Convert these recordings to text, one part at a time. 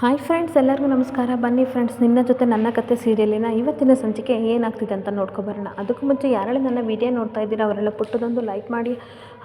Hi friends ಎಲ್ಲರಿಗೂ ನಮಸ್ಕಾರ. ಬನ್ನಿ ಫ್ರೆಂಡ್ಸ್ ನಿನ್ನ ಜೊತೆ ನನ್ನ ಕತೆ ಸೀರಿಯಲಿನ ಇವತ್ತಿನ ಸಂಚಿಕೆ ಏನಾಗ್ತಿದೆ ಅಂತ ನೋಡ್ಕೊಬರೋಣ ಅದಕ್ಕೂ ಮುಂಚೆ ಯಾರೆಲ್ಲ ನನ್ನ ವಿಡಿಯೋ ನೋಡ್ತಾ ಇದ್ದೀರಾ, ಅವರೆಲ್ಲ ಪುಟ್ಟದೊಂದು ಲೈಕ್ ಮಾಡಿ.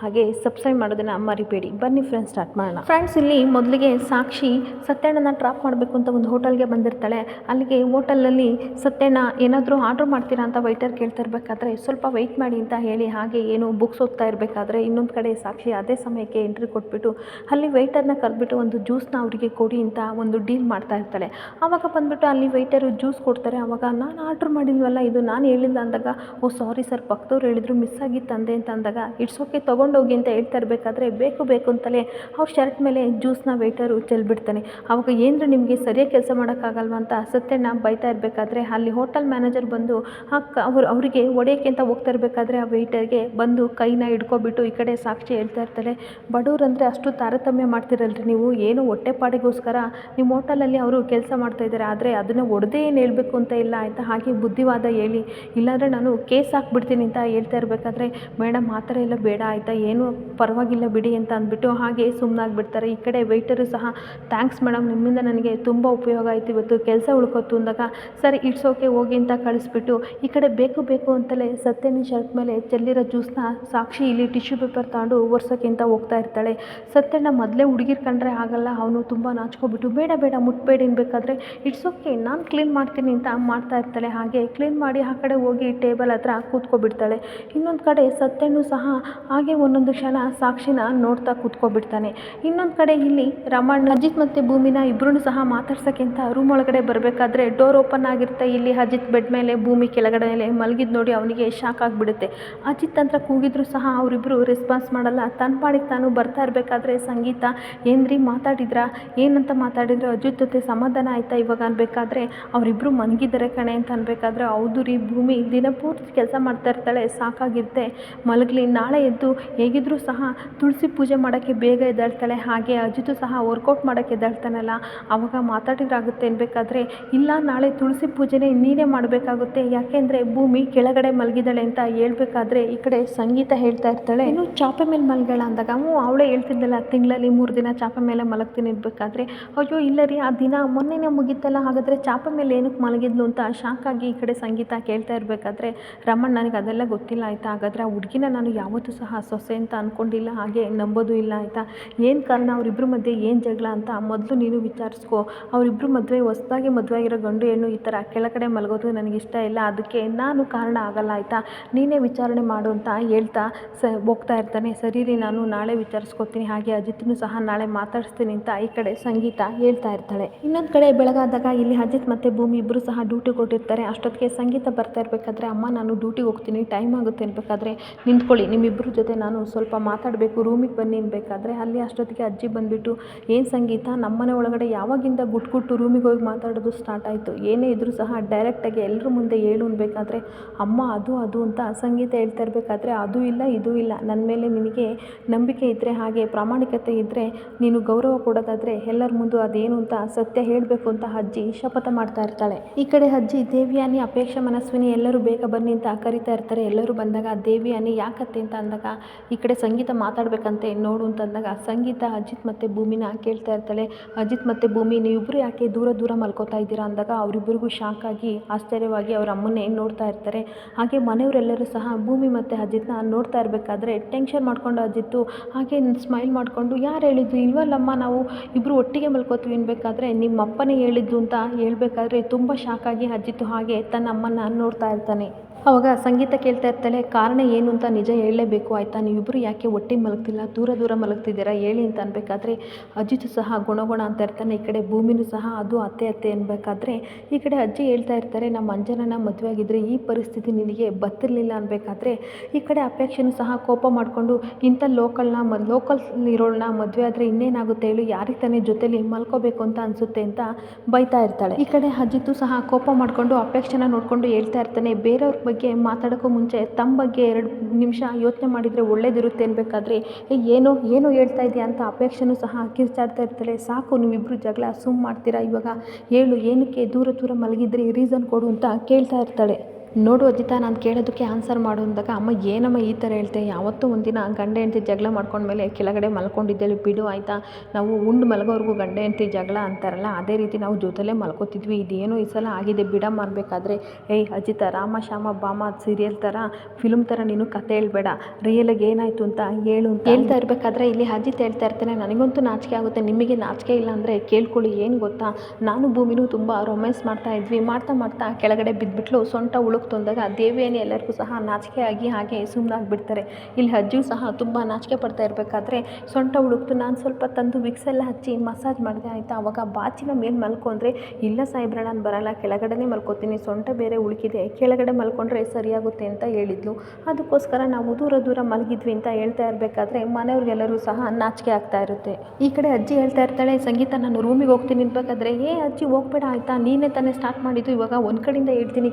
ಹಾಗೆ ಸಬ್ಸ್ಕ್ರೈಬ್ ಮಾಡೋದನ್ನು ಮರಿಬೇಡಿ. ಬನ್ನಿ ಫ್ರೆಂಡ್ಸ್ ಸ್ಟಾರ್ಟ್ ಮಾಡೋಣ. ಫ್ರೆಂಡ್ಸ್ ಇಲ್ಲಿ ಮೊದಲಿಗೆ ಸಾಕ್ಷಿ ಸತ್ಯಣ್ಣನ ಟ್ರಾಪ್ ಮಾಡಬೇಕು ಅಂತ ಒಂದು ಹೋಟೆಲ್ಗೆ ಬಂದಿರ್ತಾಳೆ. ಅಲ್ಲಿಗೆ ಹೋಟೆಲಲ್ಲಿ ಸತ್ಯಣ್ಣ, ಏನಾದರೂ ಆರ್ಡ್ರ್ ಮಾಡ್ತೀರಾ ಅಂತ ವೈಟರ್ ಕೇಳ್ತಾ ಇರಬೇಕಾದ್ರೆ ಸ್ವಲ್ಪ ವೆಯ್ಟ್ ಮಾಡಿ ಅಂತ ಹೇಳಿ ಹಾಗೆ ಏನು ಬುಕ್ಸ್ ಓದ್ತಾ ಇರಬೇಕಾದ್ರೆ ಇನ್ನೊಂದು ಕಡೆ ಸಾಕ್ಷಿ ಅದೇ ಸಮಯಕ್ಕೆ ಎಂಟ್ರಿ ಕೊಟ್ಬಿಟ್ಟು, ಅಲ್ಲಿ ವೆಯ್ಟರ್ನ ಕರೆದ್ಬಿಟ್ಟು ಒಂದು ಜ್ಯೂಸ್ನ ಅವರಿಗೆ ಕೊಡಿ ಅಂತ ಒಂದು ಡೀಲ್ ಮಾಡ್ತಾ ಇರ್ತಾಳೆ. ಆವಾಗ ಬಂದುಬಿಟ್ಟು ಅಲ್ಲಿ ವೆಯ್ಟರು ಜ್ಯೂಸ್ ಕೊಡ್ತಾರೆ. ಆವಾಗ ನಾನು ಆರ್ಡ್ರ್ ಮಾಡಿಲ್ವಲ್ಲ, ಇದು ನಾನು ಹೇಳಿಲ್ಲ ಅಂದಾಗ, ಓ ಸಾರಿ ಸರ್ ಪಕ್ಕದವ್ರು ಹೇಳಿದ್ರು ಮಿಸ್ ಆಗಿತ್ತು ತಂದೆ ಅಂತ ಅಂದಾಗ ಇಟ್ಸ್ ಓಕೆ ತೊಗೊಂಡೋಗಿ ಅಂತ ಹೇಳ್ತಾ ಇರಬೇಕಾದ್ರೆ ಬೇಕು ಬೇಕು ಅಂತಲೇ ಅವ್ರ ಶರ್ಟ್ ಮೇಲೆ ಜ್ಯೂಸ್ನ ವೆಯ್ಟರು ಚೆಲ್ಬಿಡ್ತಾನೆ. ಆವಾಗ ಏನರ ನಿಮಗೆ ಸರಿಯಾಗಿ ಕೆಲಸ ಮಾಡೋಕ್ಕಾಗಲ್ವ ಅಂತ ಸತ್ಯಣ್ಣ ಬೈತಾ ಇರಬೇಕಾದ್ರೆ ಅಲ್ಲಿ ಹೋಟೆಲ್ ಮ್ಯಾನೇಜರ್ ಬಂದು ಅಕ್ಕ ಅವ್ರು, ಅವರಿಗೆ ಹೊಡೆಯೋಕ್ಕೆ ಅಂತ ಹೋಗ್ತಾ ಇರಬೇಕಾದ್ರೆ ಆ ವೆಯ್ಟರ್ಗೆ ಬಂದು ಕೈನ ಹಿಡ್ಕೊಬಿಟ್ಟು ಈ ಕಡೆ ಸಾಕ್ಷಿ ಹೇಳ್ತಾ ಇರ್ತಾಳೆ. ಬಡವ್ರಂದರೆ ಅಷ್ಟು ತಾರತಮ್ಯ ಮಾಡ್ತಿರಲ್ರಿ ನೀವು, ಏನು ಹೊಟ್ಟೆಪಾಡಿಗೋಸ್ಕರ ನಿಮ್ಮ ಹೋಟೆಲಲ್ಲಿ ಅವರು ಕೆಲಸ ಮಾಡ್ತಾ ಇದ್ದಾರೆ ಆದರೆ ಅದನ್ನು ಒಡೆದೇ ಏನು ಹೇಳಬೇಕು ಅಂತ ಇಲ್ಲ ಆಯಿತಾ ಹಾಗೆ ಬುದ್ಧಿವಾದ ಹೇಳಿ, ಇಲ್ಲಾಂದರೆ ನಾನು ಕೇಸ್ ಹಾಕ್ಬಿಡ್ತೀನಿ ಅಂತ ಹೇಳ್ತಾ ಇರಬೇಕಾದ್ರೆ, ಮೇಡಮ್, ಆ ಥರ ಎಲ್ಲ ಬೇಡ, ಆಯಿತಾ? ಏನು ಪರವಾಗಿಲ್ಲ ಬಿಡಿ ಅಂತ ಅಂದ್ಬಿಟ್ಟು ಹಾಗೆ ಸುಮ್ಮನಾಗ್ಬಿಡ್ತಾರೆ ಈ ಕಡೆ ವೆಯ್ಟರು ಸಹ ಥ್ಯಾಂಕ್ಸ್ ಮೇಡಮ್ ನಿಮ್ಮಿಂದ ನನಗೆ ತುಂಬ ಉಪಯೋಗ ಆಯಿತು. ಇವತ್ತು ಕೆಲಸ ಉಳ್ಕೊತು ಅಂದಾಗ ಸರಿ ಇಟ್ಸ್ ಹೋಗಿ ಅಂತ ಕಳಿಸ್ಬಿಟ್ಟು ಈ ಕಡೆ ಬೇಕು ಬೇಕು ಅಂತಲೇ ಸತ್ಯನ ಶರ್ಟ್ ಮೇಲೆ ಚೆಲ್ಲಿರೋ ಜ್ಯೂಸ್ನ ಸಾಕ್ಷಿ ಇಲ್ಲಿ ಟಿಶ್ಯೂ ಪೇಪರ್ ತಗೊಂಡು ಒರ್ಸೋಕೆ ಅಂತ ಹೋಗ್ತಾ ಇರ್ತಾಳೆ. ಸತ್ಯಣ್ಣ ಮೊದಲೇ ಹುಡುಗಿರ್ ಕಂಡ್ರೆ ಆಗಲ್ಲ, ಅವನು ತುಂಬ ನಾಚ್ಕೊಬಿಟ್ಟು, ಬೇಡ ಬೇಡ, ಮುಟ್ಬೇಡಿ ಅನ್ಬೇಕಾದ್ರೆ ಇಟ್ಸ್ ಓಕೆ ನಾನು ಕ್ಲೀನ್ ಮಾಡ್ತೀನಿ ಅಂತ ಮಾಡ್ತಾ ಇರ್ತಾಳೆ. ಹಾಗೆ ಕ್ಲೀನ್ ಮಾಡಿ ಆ ಕಡೆ ಹೋಗಿ ಟೇಬಲ್ ಹತ್ರ ಕೂತ್ಕೊಬಿಡ್ತಾಳೆ. ಇನ್ನೊಂದು ಕಡೆ ಸತ್ಯನೂ ಸಹ ಹಾಗೆ ಒಂದೊಂದು ಕ್ಷಣ ಸಾಕ್ಷಿನ ನೋಡ್ತಾ ಕೂತ್ಕೊಬಿಡ್ತಾನೆ. ಇನ್ನೊಂದು ಕಡೆ ಇಲ್ಲಿ ರಾಮಣ್ಣ, ಅಜಿತ್ ಮತ್ತು ಭೂಮಿನ ಇಬ್ಬರೂ ಸಹ ಮಾತಾಡ್ಸೋಕ್ಕಿಂತ ರೂಮ್ ಒಳಗಡೆ ಬರಬೇಕಾದ್ರೆ ಡೋರ್ ಓಪನ್ ಆಗಿರುತ್ತೆ. ಇಲ್ಲಿ ಅಜಿತ್ ಬೆಡ್ ಮೇಲೆ, ಭೂಮಿ ಕೆಳಗಡೆ ಮಲಗಿದ್ ನೋಡಿ ಅವನಿಗೆ ಶಾಕ್ ಆಗಿಬಿಡುತ್ತೆ. ಅಜಿತ್ ಅಂತ ಕೂಗಿದ್ರು ಸಹ ಅವರಿಬ್ಬರು ರೆಸ್ಪಾನ್ಸ್ ಮಾಡಲ್ಲ. ತನ್ನ ಪಾಡಿಗೆ ತಾನು ಬರ್ತಾ ಇರಬೇಕಾದ್ರೆ ಸಂಗೀತ, ಏನ್ರಿ ಮಾತಾಡಿದ್ರಾ? ಏನಂತ ಮಾತಾಡಿದ್ರು? ಅಜಿತ್ ಜೊತೆ ಸಮಾಧಾನ ಆಯ್ತಾ ಇವಾಗ ಅನ್ಬೇಕಾದ್ರೆ ಅವರಿಬ್ಬರು ಮಲಗಿದ್ದಾರೆ ಕಣೆ ಅಂತ ಅನ್ಬೇಕಾದ್ರೆ, ಹೌದು ರೀ ಭೂಮಿ, ದಿನ ಪೂರ್ತಿ ಕೆಲಸ ಮಾಡ್ತಾ ಇರ್ತಾಳೆ, ಸಾಕಾಗಿರುತ್ತೆ. ಮಲಗಲಿ, ನಾಳೆ ಎದ್ದು ಹೇಗಿದ್ರೂ ಸಹ ತುಳಸಿ ಪೂಜೆ ಮಾಡೋಕ್ಕೆ ಬೇಗ ಎದ್ದೇಳ್ತಾಳೆ. ಹಾಗೆ ಅಜಿತು ಸಹ ವರ್ಕೌಟ್ ಮಾಡೋಕ್ಕೆ ಎದ್ದೇಳ್ತಾನಲ್ಲ. ಆವಾಗ ಮಾತಾಡಿದ್ರಾಗುತ್ತೆ ಅನ್ಬೇಕಾದ್ರೆ, ಇಲ್ಲ, ನಾಳೆ ತುಳಸಿ ಪೂಜೆನೇ ನೀನೇ ಮಾಡಬೇಕಾಗುತ್ತೆ. ಯಾಕೆಂದರೆ ಭೂಮಿ ಕೆಳಗಡೆ ಮಲಗಿದಾಳೆ ಅಂತ ಹೇಳ್ಬೇಕಾದ್ರೆ ಈ ಕಡೆ ಸಂಗೀತ ಹೇಳ್ತಾ ಇರ್ತಾಳೆ. ಇನ್ನು ಚಾಪೆ ಮೇಲೆ ಮಲಗಳ ಅಂದಾಗ, ಹ್ಞೂ, ಅವಳೇ ಹೇಳ್ತಿದ್ದಲ್ಲ, ತಿಂಗಳಲ್ಲಿ ಮೂರು ದಿನ ಚಾಪೆ ಮೇಲೆ ಮಲಗ್ತೀನಿ ಇರಬೇಕಾದ್ರೆ ಅಯ್ಯೋ, ಇಲ್ಲ ರೀ, ಆ ದಿನ ಮೊನ್ನೆನೇ ಮುಗಿತಲ್ಲ, ಹಾಗಾದರೆ ಚಾಪೆ ಮೇಲೆ ಏನಕ್ಕೆ ಮಲಗಿದ್ಲು ಅಂತ ಶಾಕ್ ಆಗಿ ಈ ಕಡೆ ಸಂಗೀತ ಕೇಳ್ತಾ ಇರಬೇಕಾದ್ರೆ, ರಮಣ್, ನನಗೆ ಅದೆಲ್ಲ ಗೊತ್ತಿಲ್ಲ, ಆಯಿತಾ? ಹಾಗಾದರೆ ಆ ಹುಡುಗಿನ ನಾನು ಯಾವತ್ತೂ ಸಹ ಸೊಸೆ ಅಂತ ಅಂದ್ಕೊಂಡಿಲ್ಲ ಹಾಗೆ ನಂಬೋದು ಇಲ್ಲ ಆಯಿತಾ? ಏನು ಕಾರಣ? ಅವರಿಬ್ಬರ ಮಧ್ಯೆ ಏನು ಜಗಳ ಅಂತ ಮೊದಲು ನೀನು ವಿಚಾರಿಸ್ಕೊ. ಅವರಿಬ್ಬರು ಮದುವೆ, ಹೊಸ್ದಾಗಿ ಮದುವೆ ಆಗಿರೋ ಗಂಡು ಹೆಣ್ಣು ಈ ಥರ ಕೆಳಗಡೆ ಮಲಗೋದು ನನಗೆ ಇಷ್ಟ ಇಲ್ಲ. ಅದಕ್ಕೆ ನಾನು ಕಾರಣ ಆಗಲ್ಲ ಆಯಿತಾ? ನೀನೇ ವಿಚಾರಣೆ ಮಾಡು ಅಂತ ಹೇಳ್ತಾ ಸ, ಹೋಗ್ತಾ ಇರ್ತಾನೆ. ಸರಿ ರೀ, ನಾನು ನಾಳೆ ವಿಚಾರಿಸ್ಕೊತೀನಿ. ಹಾಗೆ ಅಜಿತ್ನು ಸಹ ನಾಳೆ ಮಾತಾಡಿಸ್ತೀನಿ ಅಂತ ಈ ಕಡೆ ಸಂಗೀತ ಹೇಳ್ತಾ ಇರ್ತಾಳೆ. ಇನ್ನೊಂದು ಕಡೆ ಬೆಳಗಾದಾಗ ಇಲ್ಲಿ ಅಜಿತ್ ಮತ್ತು ಭೂಮಿ ಇಬ್ಬರು ಸಹ ಡ್ಯೂಟಿ ಕೊಟ್ಟಿರ್ತಾರೆ. ಅಷ್ಟೊತ್ತಿಗೆ ಸಂಗೀತ ಬರ್ತಾ ಇರಬೇಕಾದ್ರೆ, ಅಮ್ಮ, ನಾನು ಡ್ಯೂಟಿಗೆ ಹೋಗ್ತೀನಿ. ಟೈಮ್ ಆಗುತ್ತೆ ಅನ್ಬೇಕಾದ್ರೆ ನಿಂತ್ಕೊಳ್ಳಿ. ನಿಮ್ಮಿಬ್ಬರ ಜೊತೆ ನಾನು ಸ್ವಲ್ಪ ಮಾತಾಡಬೇಕು ರೂಮಿಗೆ ಬನ್ನಿ ಅನ್ಬೇಕಾದ್ರೆ ಅಲ್ಲಿ ಅಷ್ಟೊತ್ತಿಗೆ ಅಜ್ಜಿ ಬಂದುಬಿಟ್ಟು, ಏನು ಸಂಗೀತ? ನಮ್ಮನೆ ಒಳಗಡೆ ಯಾವಾಗಿಂದ ಗುಟ್ಕುಟ್ಟು ರೂಮಿಗೆ ಹೋಗಿ ಮಾತಾಡೋದು ಸ್ಟಾರ್ಟ್ ಆಯಿತು? ಏನೇ ಇದ್ದರೂ ಸಹ ಡೈರೆಕ್ಟಾಗಿ ಎಲ್ಲರ ಮುಂದೆ ಹೇಳು ಅನ್ಬೇಕಾದ್ರೆ, ಅಮ್ಮ, ಅದು ಅದು ಅಂತ ಸಂಗೀತ ಹೇಳ್ತಾ ಇರಬೇಕಾದ್ರೆ, ಅದು ಇಲ್ಲ, ಇದು ಇಲ್ಲ. ನನ್ನ ಮೇಲೆ ನಿನಗೆ ನಂಬಿಕೆ ಇದ್ದರೆ ಹಾಗೆ, ಪ್ರಾಮಾಣಿಕತೆ ಇದ್ದರೆ ನೀನು ಗೌರವ ಕೊಡೋದಾದರೆ ಎಲ್ಲರ ಮುಂದೆ ಅದೇನು ಅಂತ ಸತ್ಯ ಹೇಳಬೇಕು ಅಂತ ಅಜ್ಜಿ ಶಪಥ ಮಾಡ್ತಾ ಇರ್ತಾಳೆ. ಈ ಕಡೆ ಅಜ್ಜಿ, ದೇವಿಯಾನಿ, ಅಪೇಕ್ಷ ಮನಸ್ವಿನಿ, ಎಲ್ಲರೂ ಬೇಗ ಬನ್ನಿ ಅಂತ ಕರಿತಾ ಇರ್ತಾರೆ. ಎಲ್ಲರೂ ಬಂದಾಗ, ದೇವಿಯಾನಿ, ಯಾಕತ್ತೆ? ಅಂತ ಅಂದಾಗ ಈ ಕಡೆ ಸಂಗೀತ ಮಾತಾಡಬೇಕಂತೆ ನೋಡು ಅಂತ ಅಂದಾಗ ಸಂಗೀತ ಅಜಿತ್ ಮತ್ತು ಭೂಮಿನ ಕೇಳ್ತಾ ಇರ್ತಾಳೆ. ಅಜಿತ್ ಮತ್ತು ಭೂಮಿ ನೀವಿಬ್ಬರು ಯಾಕೆ ದೂರ ದೂರ ಮಲ್ಕೋತಾ ಇದ್ದೀರಾ ಅಂದಾಗ ಅವರಿಬ್ಬರಿಗೂ ಶಾಕ್ ಆಗಿ ಆಶ್ಚರ್ಯವಾಗಿ ಅವ್ರ ಅಮ್ಮನೇ ನೋಡ್ತಾ ಇರ್ತಾರೆ. ಹಾಗೆ ಮನೆಯವರೆಲ್ಲರೂ ಸಹ ಭೂಮಿ ಮತ್ತು ಅಜಿತ್ನ ನೋಡ್ತಾ ಇರಬೇಕಾದ್ರೆ ಟೆನ್ಷನ್ ಮಾಡ್ಕೊಂಡು ಅಜಿತ್ತು ಹಾಗೆ ಸ್ಮೈಲ್ ಮಾಡಿಕೊಂಡು, ಯಾರು ಹೇಳಿದ್ದು? ಇಲ್ವಲ್ಲಮ್ಮ, ನಾವು ಇಬ್ಬರು ಒಟ್ಟಿಗೆ ಮಲ್ಕೋತೀವಿ ಅನ್ಬೇಕಾದ್ರೆ ನಿಮ್ಮ ಅಪ್ಪನೇ ಹೇಳಿದ್ದು ಅಂತ ಹೇಳಬೇಕಾದ್ರೆ ತುಂಬ ಶಾಕ್ ಆಗಿ ಅಜಿತ್ತು ಹಾಗೆ ತನ್ನ ಅಮ್ಮನ ನೋಡ್ತಾ ಇರ್ತಾನೆ. ಅವಾಗ ಸಂಗೀತ ಕೇಳ್ತಾ ಇರ್ತಾಳೆ, ಕಾರಣ ಏನು ಅಂತ ನಿಜ ಹೇಳಲೇಬೇಕು, ಆಯಿತಾ ನೀವಿಬ್ಬರು ಯಾಕೆ ಒಟ್ಟಿಗೆ ಮಲಗ್ತಿಲ್ಲ? ದೂರ ದೂರ ಮಲಗ್ತಿದ್ದೀರಾ? ಹೇಳಿ ಅಂತ ಅನ್ಬೇಕಾದ್ರೆ ಅಜ್ಜಿತು ಸಹ ಗುಣಗುಣ ಅಂತ ಇರ್ತಾನೆ. ಈ ಕಡೆ ಭೂಮಿನೂ ಸಹ ಅದು ಅತ್ತೆ ಅತ್ತೆ ಅನ್ಬೇಕಾದ್ರೆ ಈ ಕಡೆ ಅಜ್ಜಿ ಹೇಳ್ತಾ ಇರ್ತಾರೆ, ನಮ್ಮ ಅಂಜನನ ಮದುವೆ ಆಗಿದ್ರೆ ಈ ಪರಿಸ್ಥಿತಿ ನಿನಗೆ ಬತ್ತಿರಲಿಲ್ಲ ಅನ್ಬೇಕಾದ್ರೆ ಈ ಕಡೆ ಅಪೇಕ್ಷೆನೂ ಸಹ ಕೋಪ ಮಾಡಿಕೊಂಡು, ಇಂಥ ಲೋಕಲ್ನ ಮ ಲೋಕಲ್ ಇರೋಳನ್ನ ಮದುವೆ ಆದರೆ ಇನ್ನೇನಾಗುತ್ತೆ ಹೇಳು ಯಾರಿಗೆ ತಾನೇ ಜೊತೆಲಿ ಮಲ್ಕೋಬೇಕು ಅಂತ ಅನಿಸುತ್ತೆ ಅಂತ ಬೈತಾ ಇರ್ತಾಳೆ. ಈ ಕಡೆ ಅಜ್ಜಿತು ಸಹ ಕೋಪ ಮಾಡಿಕೊಂಡು, ಅಪೇಕ್ಷೆನ ನೋಡಿಕೊಂಡು ಹೇಳ್ತಾ ಇರ್ತಾನೆ, ಬೇರೆಯವ್ರ ಬಗ್ಗೆ ಮಾತಾಡೋಕ್ಕೂ ಮುಂಚೆ ತಮ್ಮ ಬಗ್ಗೆ ಎರಡು ನಿಮಿಷ ಯೋಚನೆ ಮಾಡಿದರೆ ಒಳ್ಳೇದಿರುತ್ತೆ ಅನ್ಬೇಕಾದ್ರೆ ಏನೋ ಏನೋ ಹೇಳ್ತಾ ಇದೆಯಾ ಅಂತ ಅಪೇಕ್ಷೆನೂ ಸಹ ಕಿರ್ಚಾಡ್ತಾ ಇರ್ತಾಳೆ. ಸಾಕು ನೀವಿಬ್ಬರು ಜಗಳ, ಸುಮ್ಮ ಮಾಡ್ತೀರಾ? ಇವಾಗ ಹೇಳು, ಏನಕ್ಕೆ ದೂರ ದೂರ ಮಲಗಿದ್ರಿ? ರೀಸನ್ ಕೊಡು ಅಂತ ಕೇಳ್ತಾ ಇರ್ತಾಳೆ. ನೋಡು ಅಜಿತಾ, ನಾನು ಕೇಳೋದಕ್ಕೆ ಆನ್ಸರ್ ಮಾಡು ಅಂದಾಗ, ಅಮ್ಮ, ಏನಮ್ಮ ಈ ಥರ ಹೇಳ್ತೆ? ಯಾವತ್ತೂ ಒಂದಿನ ಗಂಡ ಹೆಂಡತಿ ಜಗಳ ಮಾಡ್ಕೊಂಡ್ಮೇಲೆ ಕೆಳಗಡೆ ಮಲ್ಕೊಂಡಿದ್ದೇಳಿ ಬಿಡು ಆಯಿತಾ? ನಾವು ಉಂಡು ಮಲಗೋವರೆಗೂ ಗಂಡ ಹೆಂಡತಿ ಜಗಳ ಅಂತಾರಲ್ಲ, ಅದೇ ರೀತಿ ನಾವು ಜೊತೆಲೇ ಮಲ್ಕೋತಿದ್ವಿ, ಇದೇನೋ ಈ ಸಲ ಆಗಿದೆ, ಬಿಡ ಅನ್ಬೇಕಾದ್ರೆ ಏಯ್, ಅಜಿತಾ, ರಾಮ, ಶ್ಯಾಮ ಬಾಮ ಸೀರಿಯಲ್ ಥರ ಫಿಲ್ಮ್ ಥರ ನೀನು ಕತೆ ಹೇಳ್ಬೇಡ ರಿಯಲಾಗಿ ಏನಾಯಿತು ಅಂತ ಹೇಳು ಅಂತ. ಹೇಳ್ತಾ ಇರಬೇಕಾದ್ರೆ ಇಲ್ಲಿ ಅಜಿತ್ ಹೇಳ್ತಾ ಇರ್ತಾನೆ, ನನಗಂತೂ ನಾಚಿಕೆ ಆಗುತ್ತೆ, ನಿಮಗೆ ನಾಚಿಕೆ ಇಲ್ಲ ಅಂದರೆ ಕೇಳ್ಕೊಳ್ಳಿ, ಏನು ಗೊತ್ತಾ? ನಾನು ಭೂಮಿನೂ ತುಂಬ ರೊಮ್ಯಾನ್ಸ್ ಮಾಡ್ತಾ ಇದ್ವಿ, ಮಾಡ್ತಾ ಮಾಡ್ತಾ ಕೆಳಗಡೆ ಬಿದ್ದುಬಿಟ್ಲು ಸೊಂಟ ಉಳುಕ್ತು ಅಂದಾಗ ದೇವಿಯೇ ಎಲ್ಲರಿಗೂ ಸಹ ನಾಚಿಕೆ ಆಗಿ ಹಾಗೆ ಸುಮ್ಮನಾಗ್ಬಿಡ್ತಾರೆ ಇಲ್ಲಿ ಅಜ್ಜಿಯೂ ಸಹ ತುಂಬ ನಾಚಿಕೆ ಪಡ್ತಾ ಇರಬೇಕಾದ್ರೆ, ಸೊಂಟ ಹುಡುಕ್ತು ನಾನು ಸ್ವಲ್ಪ ತಂದು ವಿಕ್ಸ್ ಎಲ್ಲ ಹಚ್ಚಿ ಮಸಾಜ್ ಮಾಡಿದೆ ಆಯಿತಾ? ಅವಾಗ ಬಾಚಿನ ಮೇಲೆ ಮಲ್ಕೊಂಡ್ರೆ, ಇಲ್ಲ ಸಾಹೇಬ್ರ, ನಾನು ಬರಲ್ಲ, ಕೆಳಗಡೆನೇ ಮಲ್ಕೋತೀನಿ, ಸೊಂಟ ಬೇರೆ ಉಳುಕಿದೆ, ಕೆಳಗಡೆ ಮಲ್ಕೊಂಡ್ರೆ ಸರಿಯಾಗುತ್ತೆ ಅಂತ ಹೇಳಿದ್ಲು. ಅದಕ್ಕೋಸ್ಕರ ನಾವು ದೂರ ದೂರ ಮಲಗಿದ್ವಿ ಅಂತ ಹೇಳ್ತಾ ಇರಬೇಕಾದ್ರೆ, ಮನೆಯವ್ರಿಗೆಲ್ಲರೂ ಸಹ ನಾಚಿಕೆ ಆಗ್ತಾ ಇರುತ್ತೆ. ಈ ಕಡೆ ಅಜ್ಜಿ ಹೇಳ್ತಾ ಇರ್ತಾಳೆ, ಸಂಗೀತ, ನಾನು ರೂಮಿಗೆ ಹೋಗ್ತೀನಿ. ಅನ್ಬೇಕಾದ್ರೆ ಏ ಅಜ್ಜಿ, ಹೋಗ್ಬೇಡ ಆಯಿತಾ? ನೀನೇ ತಾನೇ ಸ್ಟಾರ್ಟ್ ಮಾಡಿದ್ದು, ಇವಾಗ ಒಂದು ಕಡೆಯಿಂದ ಹೇಳ್ತೀನಿ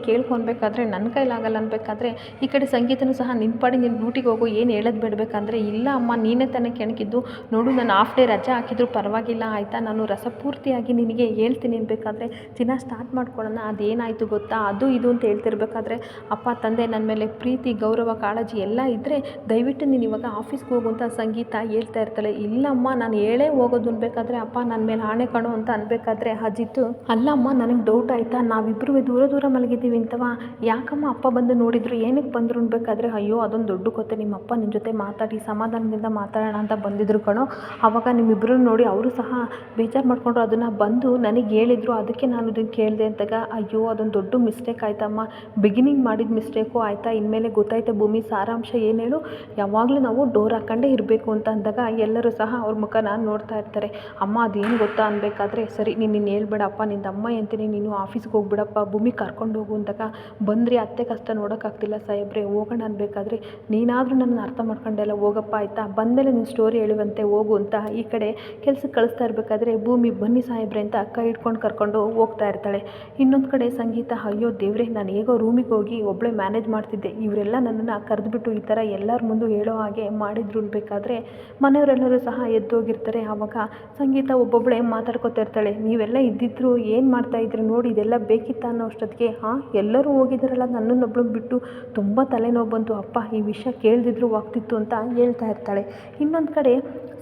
ಕೇಳ್ಕೊನ್ಬೇಕಾದ್ರೆ ನನ್ನ ಕೈಲಾಗಲ್ಲ ಅನ್ಬೇಕಾದ್ರೆ ಈ ಕಡೆ ಸಂಗೀತನೂ ಸಹ ನಿನ್ನ ಪಾಡಿ ನಿನ್ನ ಡ್ಯೂಟಿಗೆ ಹೋಗು, ಏನು ಹೇಳೋದು ಬಿಡಬೇಕಂದ್ರೆ, ಇಲ್ಲ ಅಮ್ಮ, ನೀನೇ ತಾನೇ ಕೆಣಕಿದ್ದು. ನೋಡು, ನಾನು ಹಾಫ್ ಡೇ ರಜೆ ಹಾಕಿದ್ರು, ಪರವಾಗಿಲ್ಲ, ಆಯಿತಾ? ನಾನು ರಸಪೂರ್ತಿಯಾಗಿ ನಿನಗೆ ಹೇಳ್ತೀನಿ ಅನ್ಬೇಕಾದ್ರೆ, ದಿನ ಸ್ಟಾರ್ಟ್ ಮಾಡ್ಕೊಳ್ಳೋಣ, ಅದೇನಾಯಿತು ಗೊತ್ತಾ? ಅದು ಇದು ಅಂತ ಹೇಳ್ತಿರ್ಬೇಕಾದ್ರೆ, ಅಪ್ಪ, ತಂದೆ ನನ್ನ ಮೇಲೆ ಪ್ರೀತಿ, ಗೌರವ, ಕಾಳಜಿ ಎಲ್ಲ ಇದ್ದರೆ ದಯವಿಟ್ಟು ನೀನು ಇವಾಗ ಆಫೀಸ್ಗೆ ಹೋಗುವಂಥ ಸಂಗೀತ ಹೇಳ್ತಾ ಇರ್ತಾಳೆ. ಇಲ್ಲಮ್ಮ ನಾನು ಹೇಳೇ ಹೋಗೋದು ಅನ್ಬೇಕಾದ್ರೆ, ಅಪ್ಪ ನನ್ನ ಮೇಲೆ ಆಣೆ ಕಾಣು ಅಂತ ಅನ್ಬೇಕಾದ್ರೆ ಅಜಿತ್ತು ಅಲ್ಲಮ್ಮ ನನಗೆ ಡೌಟ್ ಆಯಿತಾ? ನಾವಿಬ್ಬರು ದೂರ ದೂರ ಮಲಗಿದ್ದೀವಿ ಅಂತವ? ಯಾಕಮ್ಮ ಅಪ್ಪ ಬಂದು ನೋಡಿದ್ರು? ಏನಕ್ಕೆ ಬಂದರು ಅನ್ಬೇಕಾದ್ರೆ, ಅಯ್ಯೋ, ಅದೊಂದು ದೊಡ್ಡ ಕತೆ. ನಿಮ್ಮ ಅಪ್ಪ ನಿಮ್ಮ ಜೊತೆ ಮಾತಾಡಿ, ಸಮಾಧಾನದಿಂದ ಮಾತಾಡೋಣ ಅಂತ ಬಂದಿದ್ರು ಕಣೋ. ಆವಾಗ ನಿಮ್ಮಿಬ್ಬರು ನೋಡಿ ಅವರು ಸಹ ಬೇಜಾರು ಮಾಡಿಕೊಂಡ್ರು. ಅದನ್ನು ಬಂದು ನನಗೆ ಹೇಳಿದ್ರು. ಅದಕ್ಕೆ ನಾನು ಇದನ್ನು ಕೇಳಿದೆ ಅಂತಾಗ, ಅಯ್ಯೋ, ಅದೊಂದು ದೊಡ್ಡ ಮಿಸ್ಟೇಕ್ ಆಯ್ತಮ್ಮ. ಬಿಗಿನಿಂಗ್ ಮಾಡಿದ ಮಿಸ್ಟೇಕು ಆಯಿತಾ? ಇನ್ಮೇಲೆ ಗೊತ್ತಾಯ್ತಾ ಭೂಮಿ? ಸಾರಾಂಶ ಏನು ಹೇಳು? ಯಾವಾಗಲೂ ನಾವು ಡೋರ್ ಹಾಕೊಂಡೇ ಇರಬೇಕು ಅಂತ ಅಂದಾಗ ಎಲ್ಲರೂ ಸಹ ಅವ್ರ ನಾನು ನೋಡ್ತಾ ಇರ್ತಾರೆ. ಅಮ್ಮ, ಅದೇನು ಗೊತ್ತಾ ಅನ್ಬೇಕಾದ್ರೆ, ಸರಿ, ನೀನು ನೀನು ಹೇಳ್ಬೇಡಪ್ಪ. ನಿಂದ ಅಮ್ಮ ಅಂತೀನಿ. ನೀನು ಆಫೀಸ್ಗೆ ಹೋಗ್ಬಿಡಪ್ಪ. ಭೂಮಿ ಕರ್ಕೊಂಡು ಹೋಗು ಅಂದಾಗ ಬಂದ್ರಿ, ಅತ್ತೆ ಕಷ್ಟ ನೋಡೋಕ್ಕಾಗ್ತಿಲ್ಲ ಸಾಹೇಬ್ರೆ, ಹೋಗೋಣ ಅನ್ಬೇಕಾದ್ರೆ ನೀನಾದರೂ ನನ್ನ ಅರ್ಥ ಮಾಡ್ಕೊಂಡೆಲ್ಲ ಹೋಗಪ್ಪ ಆಯಿತಾ? ಬಂದಮೇಲೆ ನೀನು ಸ್ಟೋರಿ ಹೇಳುವಂತೆ ಹೋಗು ಅಂತ ಈ ಕಡೆ ಕೆಲ್ಸಕ್ಕೆ ಕಳಿಸ್ತಾ ಇರಬೇಕಾದ್ರೆ ಭೂಮಿ ಬನ್ನಿ ಸಾಹೇಬ್ರೆ ಅಂತ ಕೈ ಹಿಡ್ಕೊಂಡು ಕರ್ಕೊಂಡು ಹೋಗ್ತಾ ಇರ್ತಾಳೆ. ಇನ್ನೊಂದು ಕಡೆ ಸಂಗೀತ, ಅಯ್ಯೋ ದೇವ್ರೆ, ನಾನು ಹೇಗೋ ರೂಮಿಗೆ ಹೋಗಿ ಒಬ್ಬಳೇ ಮ್ಯಾನೇಜ್ ಮಾಡ್ತಿದ್ದೆ. ಇವರೆಲ್ಲ ನನ್ನನ್ನು ಕರೆದುಬಿಟ್ಟು ಈ ಥರ ಎಲ್ಲರ ಮುಂದೆ ಹೇಳೋ ಹಾಗೆ ಮಾಡಿದ್ರು ಅನ್ಬೇಕಾದ್ರೆ ಮನೆಯವರೆಲ್ಲರೂ ಸಹ ಎದ್ದೋಗಿರ್ತಾರೆ. ಆವಾಗ ಸಂಗೀತ ಒಬ್ಬೊಬ್ಬಳೇ ಮಾತಾಡ್ಕೊತಾ ಇರ್ತಾಳೆ. ನೀವೆಲ್ಲ ಇದ್ದಿದ್ರು ಏನು ಮಾಡ್ತಾ ಇದ್ರು ನೋಡಿ, ಇದೆಲ್ಲ ಬೇಕಿತ್ತ ಅನ್ನೋ ಅಷ್ಟೊತ್ತಿಗೆ, ಹಾಂ, ಎಲ್ಲರೂ ಹೋಗಿದ್ದಾರಲ್ಲ ನನ್ನನ್ನೊಬ್ಳು ಬಿಟ್ಟು ತುಂಬ ತಲೆನೋವು ಬಂತು. ಅಪ್ಪ, ಈ ವಿಷಯ ಕೇಳ್ದಿದ್ರು ಹೋಗ್ತಿತ್ತು ಅಂತ ಹೇಳ್ತಾ ಇರ್ತಾಳೆ. ಇನ್ನೊಂದು ಕಡೆ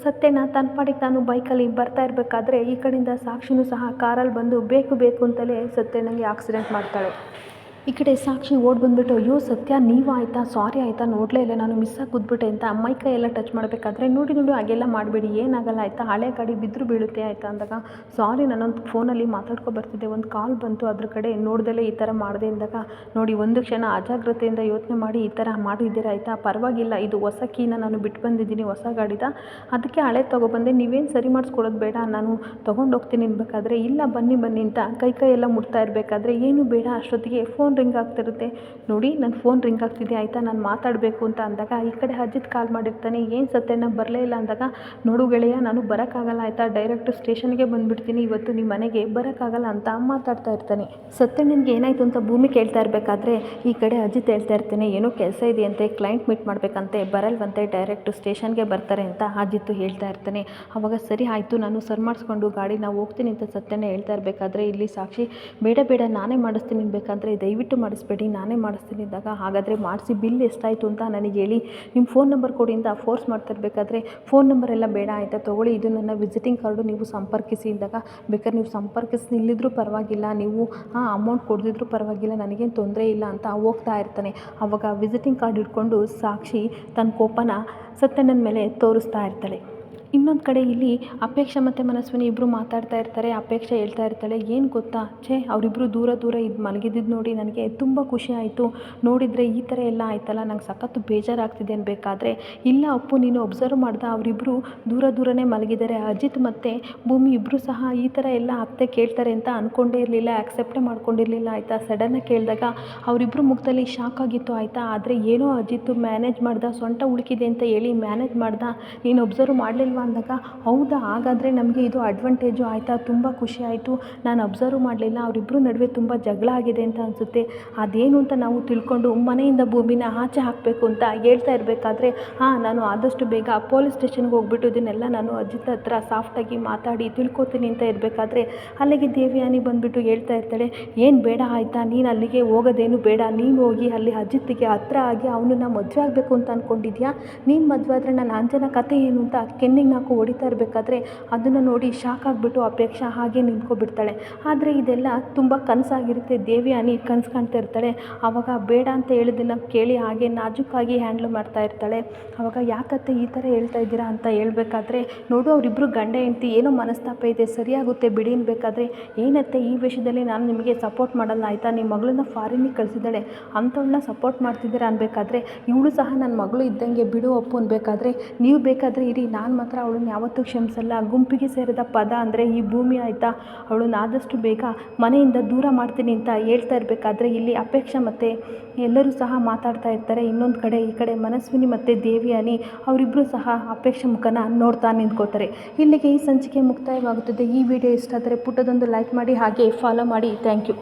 ಸತ್ಯನ ತನ್ನ ಪಾಡಿಗೆ ನಾನು ಬೈಕಲ್ಲಿ ಬರ್ತಾ ಇರಬೇಕಾದ್ರೆ ಈ ಕಡೆಯಿಂದ ಸಾಕ್ಷಿನೂ ಸಹ ಕಾರಲ್ಲಿ ಬಂದು ಬೇಕು ಬೇಕು ಅಂತಲೇ ಸತ್ಯನಿಗೆ ಆಕ್ಸಿಡೆಂಟ್ ಮಾಡ್ತಾಳೆ. ಈ ಕಡೆ ಸಾಕ್ಷಿ ಓಡಿ ಬಂದುಬಿಟ್ಟು, ಅಯ್ಯೋ ಸತ್ಯ, ನೀವು ಆಯಿತಾ? ಸಾರಿ ಆಯಿತಾ? ನೋಡಲೇ ಇಲ್ಲ, ನಾನು ಮಿಸ್ ಆಗಿ ಕೂತ್ಬಿಟ್ಟೆ ಅಂತ ಮೈ ಕೈ ಎಲ್ಲ ಟಚ್ ಮಾಡಬೇಕಾದ್ರೆ ನೋಡಿ ನೋಡಿ ಹಾಗೆಲ್ಲ ಮಾಡಬೇಡಿ. ಏನಾಗಲ್ಲ ಆಯಿತಾ? ಹಳೆ ಗಾಡಿ ಬಿದ್ದರೂ ಬೀಳುತ್ತೆ ಆಯಿತಾ? ಅಂದಾಗ ಸಾರಿ ನಾನೊಂದು ಫೋನಲ್ಲಿ ಮಾತಾಡ್ಕೊ ಬರ್ತಿದ್ದೆ. ಒಂದು ಕಾಲ್ ಬಂತು ಅದ್ರ ಕಡೆ. ನೋಡ್ದಲೇ ಈ ಥರ ಮಾಡಿದೆ. ಅಂದಾಗ, ನೋಡಿ, ಒಂದು ಕ್ಷಣ ಅಜಾಗ್ರತೆಯಿಂದ ಯೋಚನೆ ಮಾಡಿ ಈ ಥರ ಮಾಡಿದ್ದೀರಾ ಆಯಿತಾ? ಪರವಾಗಿಲ್ಲ, ಇದು ಹೊಸ ಕೀನ ನಾನು ಬಿಟ್ಟು ಬಂದಿದ್ದೀನಿ, ಹೊಸ ಗಾಡಿದ. ಅದಕ್ಕೆ ಹಳೆ ತೊಗೊಬಂದೆ ನೀವೇನು ಸರಿ ಮಾಡಿಸ್ಕೊಡೋದು ಬೇಡ. ನಾನು ತೊಗೊಂಡು ಹೋಗ್ತೀನಿ ಅನ್ಬೇಕಾದ್ರೆ, ಇಲ್ಲ ಬನ್ನಿ ಬನ್ನಿ ಅಂತ ಕೈ ಕೈ ಎಲ್ಲ ಮುಟ್ತಾ ಇರಬೇಕಾದ್ರೆ, ಏನು ಬೇಡ ಅಷ್ಟೊತ್ತಿಗೆ ಫೋನ್ ರಿಂಗ್ ಆಗ್ತಿರುತ್ತೆ. ನೋಡಿ ನನ್ನ ಫೋನ್ ರಿಂಗ್ ಆಗ್ತಿದೆ, ಆಯಿತಾ? ನಾನು ಮಾತಾಡಬೇಕು ಅಂತ ಅಂದಾಗ, ಈ ಕಡೆ ಅಜಿತ್ ಕಾಲ್ ಮಾಡಿರ್ತಾನೆ, ಏನು ಸತ್ಯನ ಬರಲೇ ಇಲ್ಲ ಅಂದಾಗ, ನೋಡು ಗೆಳೆಯ, ನಾನು ಬರೋಕ್ಕಾಗಲ್ಲ, ಆಯಿತಾ? ಡೈರೆಕ್ಟ್ ಸ್ಟೇಷನ್ಗೆ ಬಂದುಬಿಡ್ತೀನಿ, ಇವತ್ತು ನಿಮ್ಮ ಮನೆಗೆ ಬರೋಕ್ಕಾಗಲ್ಲ ಅಂತ ಮಾತಾಡ್ತಾ ಇರ್ತಾನೆ. ಸತ್ಯ, ನಿನಗೆ ಏನಾಯಿತು ಅಂತ ಭೂಮಿ ಕೇಳ್ತಾ ಇರಬೇಕಾದ್ರೆ, ಈ ಕಡೆ ಅಜಿತ್ ಹೇಳ್ತಾ ಇರ್ತಾನೆ, ಏನೋ ಕೆಲಸ ಇದೆಯಂತೆ, ಕ್ಲೈಂಟ್ ಮೀಟ್ ಮಾಡಬೇಕಂತೆ, ಬರಲ್ವಂತೆ, ಡೈರೆಕ್ಟ್ ಸ್ಟೇಷನ್ಗೆ ಬರ್ತಾರೆ ಅಂತ ಅಜಿತ್ತು ಹೇಳ್ತಾ ಇರ್ತಾನೆ. ಅವಾಗ, ಸರಿ, ಆಯಿತು, ನಾನು ಸರ್ ಮಾಡಿಸ್ಕೊಂಡು ಗಾಡಿ ನಾವು ಹೋಗ್ತೀನಿ ಅಂತ ಸತ್ಯನ ಹೇಳ್ತಾ ಇರಬೇಕಾದ್ರೆ, ಇಲ್ಲಿ ಸಾಕ್ಷಿ, ಬೇಡ ಬೇಡ, ನಾನೇ ಮಾಡಿಸ್ತೀನಿ, ಬೇಕಂದರೆ ದಯವಿಟ್ಟು ಮಾಡಿಸ್ಬೇಡಿ, ನಾನೇ ಮಾಡಿಸ್ತೀನಿ ಇದ್ದಾಗ ಹಾಗಾದರೆ ಮಾಡಿಸಿ ಬಿಲ್ ಎಷ್ಟಾಯಿತು ಅಂತ ನನಗೆ ಹೇಳಿ. ನಿಮ್ಮ ಫೋನ್ ನಂಬರ್ ಕೊಡಿ ಅಂತ ಫೋರ್ಸ್ ಮಾಡ್ತಾ ಇರಬೇಕಾದ್ರೆ ಫೋನ್ ನಂಬರ್ ಎಲ್ಲ ಬೇಡ ಆಯಿತಾ? ತೊಗೊಳ್ಳಿ, ಇದು ನನ್ನ ವಿಸಿಟಿಂಗ್ ಕಾರ್ಡು ನೀವು ಸಂಪರ್ಕಿಸಿ ಇದ್ದಾಗ ಬೇಕಾದ್ರೆ ನೀವು ಸಂಪರ್ಕಿಸಿ ನಿಲ್ಲಿದ್ರೂ ಪರವಾಗಿಲ್ಲ, ನೀವು, ಆ ಅಮೌಂಟ್ ಕೊಡದಿದ್ರೂ ಪರವಾಗಿಲ್ಲ, ನನಗೇನು ತೊಂದರೆ ಇಲ್ಲ ಅಂತ ಹೋಗ್ತಾ ಇರ್ತಾನೆ. ಆವಾಗ ವಿಸಿಟಿಂಗ್ ಕಾರ್ಡ್ ಹಿಡ್ಕೊಂಡು ಸಾಕ್ಷಿ ತನ್ನ ಕೋಪನ ಸತ್ಯಣ್ಣನ ಮೇಲೆ ತೋರಿಸ್ತಾ ಇರ್ತಾಳೆ. ಇನ್ನೊಂದು ಕಡೆ ಇಲ್ಲಿ ಅಪೇಕ್ಷೆ ಮತ್ತು ಮನಸ್ವಿನಿ ಇಬ್ಬರು ಮಾತಾಡ್ತಾ ಇರ್ತಾರೆ, ಅಪೇಕ್ಷೆ ಹೇಳ್ತಾ ಇರ್ತಾಳೆ. ಏನು ಗೊತ್ತಾ? ಛೇ ಅವರಿಬ್ಬರು ದೂರ ದೂರ ಇದು ಮಲಗಿದ್ದು ನೋಡಿ ನನಗೆ ತುಂಬ ಖುಷಿ ಆಯಿತು. ನೋಡಿದರೆ ಈ ಥರ ಎಲ್ಲ ಆಯ್ತಲ್ಲ, ನಂಗೆ ಸಖತ್ತು ಬೇಜಾರಾಗ್ತಿದೆ ಅನ್ಬೇಕಾದ್ರೆ. ಇಲ್ಲ ಅಪ್ಪು, ನೀನು ಒಬ್ಸರ್ವ್ ಮಾಡ್ದೆ ಅವರಿಬ್ಬರು ದೂರ ದೂರನೇ ಮಲಗಿದ್ದಾರೆ. ಅಜಿತ್ ಮತ್ತು ಭೂಮಿ ಇಬ್ಬರು ಸಹ ಈ ಥರ ಎಲ್ಲ ಅತ್ತೆ ಕೇಳ್ತಾರೆ ಅಂತ ಅಂದ್ಕೊಂಡೇ ಇರಲಿಲ್ಲ ಆ್ಯಕ್ಸೆಪ್ಟೇ ಮಾಡ್ಕೊಂಡಿರಲಿಲ್ಲ. ಆಯಿತಾ? ಸಡನ್ನಾಗಿ ಕೇಳಿದಾಗ ಅವರಿಬ್ಬರು ಮುಖದಲ್ಲಿ ಶಾಕ್ ಆಗಿತ್ತು ಆಯಿತಾ? ಆದರೆ ಏನೋ ಅಜಿತ್ ಮ್ಯಾನೇಜ್ ಮಾಡ್ದ ಸೊಂಟ ಉಳುಕಿದೆ ಅಂತ ಹೇಳಿ ಮ್ಯಾನೇಜ್ ಮಾಡ್ದ. ನೀನು ಒಬ್ಸರ್ವ್ ಮಾಡಲಿಲ್ವ? ಅಲ್ವಾ ಅಂದಾಗ, ಹೌದಾ, ಹಾಗಾದರೆ ನಮಗೆ ಇದು ಅಡ್ವಾಂಟೇಜು ಆಯಿತಾ? ತುಂಬ ಖುಷಿ ಆಯಿತು. ನಾನು ಅಬ್ಸರ್ವ್ ಮಾಡಲಿಲ್ಲ. ಅವರಿಬ್ಬರ ನಡುವೆ ತುಂಬ ಜಗಳ ಆಗಿದೆ ಅಂತ ಅನಿಸುತ್ತೆ. ಅದೇನು ಅಂತ ನಾವು ತಿಳ್ಕೊಂಡು ಮನೆಯಿಂದ ಭೂಮಿನ ಆಚೆ ಹಾಕಬೇಕು ಅಂತ ಹೇಳ್ತಾ ಇರಬೇಕಾದ್ರೆ, ಹಾಂ, ನಾನು ಆದಷ್ಟು ಬೇಗ ಪೊಲೀಸ್ ಸ್ಟೇಷನ್ಗೆ ಹೋಗ್ಬಿಟ್ಟು ಇದನ್ನೆಲ್ಲ ನಾನು ಅಜಿತ್ ಹತ್ರ ಸಾಫ್ಟಾಗಿ ಮಾತಾಡಿ ತಿಳ್ಕೊತೀನಿ ಅಂತ ಇರಬೇಕಾದ್ರೆ, ಅಲ್ಲಿಗೆ ದೇವಿಯಾನಿ ಬಂದುಬಿಟ್ಟು ಹೇಳ್ತಾ ಇರ್ತಾಳೆ, ಏನು ಬೇಡ ಆಯಿತಾ? ನೀನು ಅಲ್ಲಿಗೆ ಹೋಗೋದೇನು ಬೇಡ. ನೀನು ಹೋಗಿ ಅಲ್ಲಿ ಅಜಿತ್ಗೆ ಹತ್ರ ಆಗಿ ಅವನನ್ನ ಮದುವೆ ಆಗಬೇಕು ಅಂತ ಅಂದ್ಕೊಂಡಿದ್ಯಾ ನೀನು ಮದುವೆ ಆದರೆ ನನ್ನ ಅಂಜನ ಕತೆ ಏನು? ಅಂತ ಕೆನ್ನಿಗೆ ನಾಲ್ಕು ಹೊಡಿತಾ ಇರಬೇಕಾದ್ರೆ ಅದನ್ನು ನೋಡಿ ಶಾಕ್ ಆಗಿಬಿಟ್ಟು ಅಪೇಕ್ಷಾ ಹಾಗೆ ನಿಂತ್ಕೊಬಿಡ್ತಾಳೆ. ಆದರೆ ಇದೆಲ್ಲ ತುಂಬ ಕನಸಾಗಿರುತ್ತೆ. ದೇವಯಾನಿ ಕನಸು ಕಾಣ್ತಾ ಇರ್ತಾಳೆ. ಆವಾಗ ಬೇಡ ಅಂತ ಹೇಳಿದ್ದನ್ನು ಕೇಳಿ ಹಾಗೆ ನಾಜೂಕಾಗಿ ಹ್ಯಾಂಡ್ಲ್ ಮಾಡ್ತಾ ಇರ್ತಾಳೆ. ಆವಾಗ ಯಾಕತ್ತೆ ಈ ಥರ ಹೇಳ್ತಾ ಇದ್ದೀರಾ ಅಂತ ಹೇಳಬೇಕಾದ್ರೆ, ನೋಡು ಅವರಿಬ್ಬರು ಗಂಡ ಹೆಂಡ್ತಿ ಏನೋ ಮನಸ್ತಾಪ ಇದೆ, ಸರಿಯಾಗುತ್ತೆ ಬಿಡಿ ಅನ್ಬೇಕಾದ್ರೆ, ಏನತ್ತೆ ಈ ವಿಷಯದಲ್ಲಿ ನಾನು ನಿಮಗೆ ಸಪೋರ್ಟ್ ಮಾಡಲ್ಲ ಆಯಿತಾ? ನಿಮ್ಮ ಮಗಳನ್ನ ಫಾರಿನಿಗೆ ಕಳಿಸಿದ್ದಾಳೆ. ಅಂಥವ್ಳನ್ನ ಸಪೋರ್ಟ್ ಮಾಡ್ತಿದ್ದೀರಾ ಅನ್ಬೇಕಾದ್ರೆ, ಇವಳು ಸಹ ನನ್ನ ಮಗಳು ಇದ್ದಂಗೆ ಬಿಡು ಒಪ್ಪು ಅನ್ಬೇಕಾದ್ರೆ, ನೀವು ಬೇಕಾದರೆ ಇರಿ, ನಾನು ಮಾತ್ರ ಅವಳನ್ನ ಯಾವತ್ತೂ ಕ್ಷಮಿಸಲ್ಲ. ಗುಂಪಿಗೆ ಸೇರಿದ ಪದ ಅಂದರೆ, ಈ ಭೂಮಿ ಆಯಿತಾ? ಅವಳನ್ನ ಆದಷ್ಟು ಬೇಗ ಮನೆಯಿಂದ ದೂರ ಮಾಡ್ತೀನಿ ಅಂತ ಹೇಳ್ತಾ ಇರಬೇಕಾದ್ರೆ, ಇಲ್ಲಿ ಅಪೇಕ್ಷಾ ಮತ್ತು ಎಲ್ಲರೂ ಸಹ ಮಾತಾಡ್ತಾ ಇರ್ತಾರೆ. ಇನ್ನೊಂದು ಕಡೆ, ಈ ಕಡೆ ಮನಸ್ವಿನಿ ಮತ್ತು ದೇವಿಯಾನಿ ಅವರಿಬ್ಬರು ಸಹ ಅಪೇಕ್ಷಾ ಮುಖನ ನೋಡ್ತಾ ನಿಂತ್ಕೋತಾರೆ. ಇಲ್ಲಿಗೆ ಈ ಸಂಚಿಕೆ ಮುಕ್ತಾಯವಾಗುತ್ತದೆ. ಈ ವಿಡಿಯೋ ಇಷ್ಟ ಆದರೆ ಪುಟ್ಟದೊಂದು ಲೈಕ್ ಮಾಡಿ, ಹಾಗೆ ಫಾಲೋ ಮಾಡಿ. Thank you